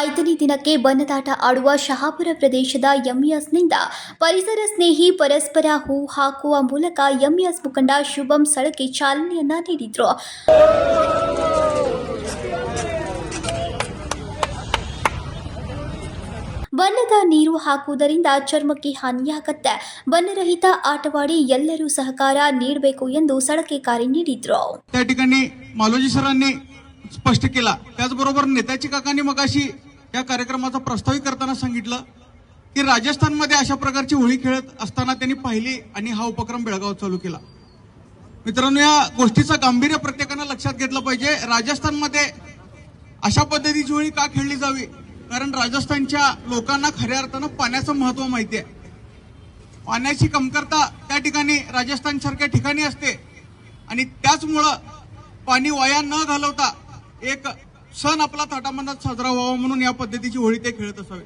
ಐದನೇ ದಿನಕ್ಕೆ ಬಣ್ಣದಾಟ ಆಡುವ ಶಹಾಪುರ ಪ್ರದೇಶದ ಎಂಇಎಸ್ನಿಂದ ಪರಿಸರ ಸ್ನೇಹಿ ಪರಸ್ಪರ ಹೂ ಹಾಕುವ ಮೂಲಕ ಎಂಇಎಸ್ ಮುಖಂಡ ಶುಭಂ ಸ್ಥಳಕ್ಕೆ ಚಾಲನೆಯನ್ನ ನೀಡಿದ್ರು. ಬಣ್ಣದ ನೀರು ಹಾಕುವುದರಿಂದ ಚರ್ಮಕ್ಕೆ ಹಾನಿಯಾಗತ್ತೆ. ಬಣ್ಣರಹಿತ ಆಟವಾಡಿ ಎಲ್ಲರೂ ಸಹಕಾರ ನೀಡಬೇಕು ಎಂದು ಸಳಕೆ ಕಾರ್ಯ ನೀಡಿದ್ರು. स्पष्ट केला. त्याचबरोबर नेत्याची काकांनी मगाशी या कार्यक्रमाचा प्रस्तावित करताना सांगितलं की राजस्थानमध्ये अशा प्रकारची होळी खेळत असताना त्यांनी पाहिली आणि हा उपक्रम बेळगावात चालू केला. मित्रांनो या गोष्टीचं गांभीर्य प्रत्येकानं लक्षात घेतलं पाहिजे. राजस्थानमध्ये अशा पद्धतीची होळी का खेळली जावी? कारण राजस्थानच्या लोकांना खऱ्या अर्थानं पाण्याचं महत्त्व माहिती आहे. पाण्याची कमतरता त्या ठिकाणी राजस्थानसारख्या ठिकाणी असते. आणि त्याचमुळं पाणी वाया न घालवता एक सण आपला थाटामाटात साजरा व्हावा म्हणून या पद्धतीची होळी ते खेळत असावे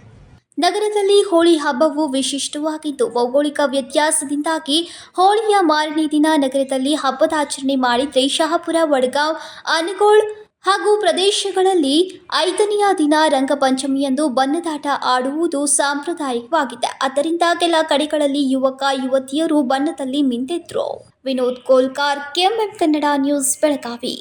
ನಗರದಲ್ಲಿ ಹೋಳಿ ಹಬ್ಬವು ವಿಶಿಷ್ಟವಾಗಿದ್ದು ಭೌಗೋಳಿಕ ವ್ಯತ್ಯಾಸದಿಂದಾಗಿ ಹೋಳಿಯ ಮಾರನೇ ದಿನ ನಗರದಲ್ಲಿ ಹಬ್ಬದ ಆಚರಣೆ ಮಾಡಿದ್ರೆ ಶಹಾಪುರ ವಡಗಾಂವ್ ಅನಗೋಳ್ ಹಾಗೂ ಪ್ರದೇಶಗಳಲ್ಲಿ ಐದನೆಯ ದಿನ ರಂಗಪಂಚಮಿಯಂದು ಬಣ್ಣದಾಟ ಆಡುವುದು ಸಾಂಪ್ರದಾಯಿಕವಾಗಿದೆ ಆದ್ದರಿಂದ ಕೆಲ ಕಡೆಗಳಲ್ಲಿ ಯುವಕ ಯುವತಿಯರು ಬಣ್ಣದಲ್ಲಿ ಮಿಂದೆದ್ರು ವಿನೋದ್ ಕೋಲ್ಕಾರ್ ಕೆಎಂಎಂ ಕನ್ನಡ ನ್ಯೂಸ್ ಬೆಳಗಾವಿ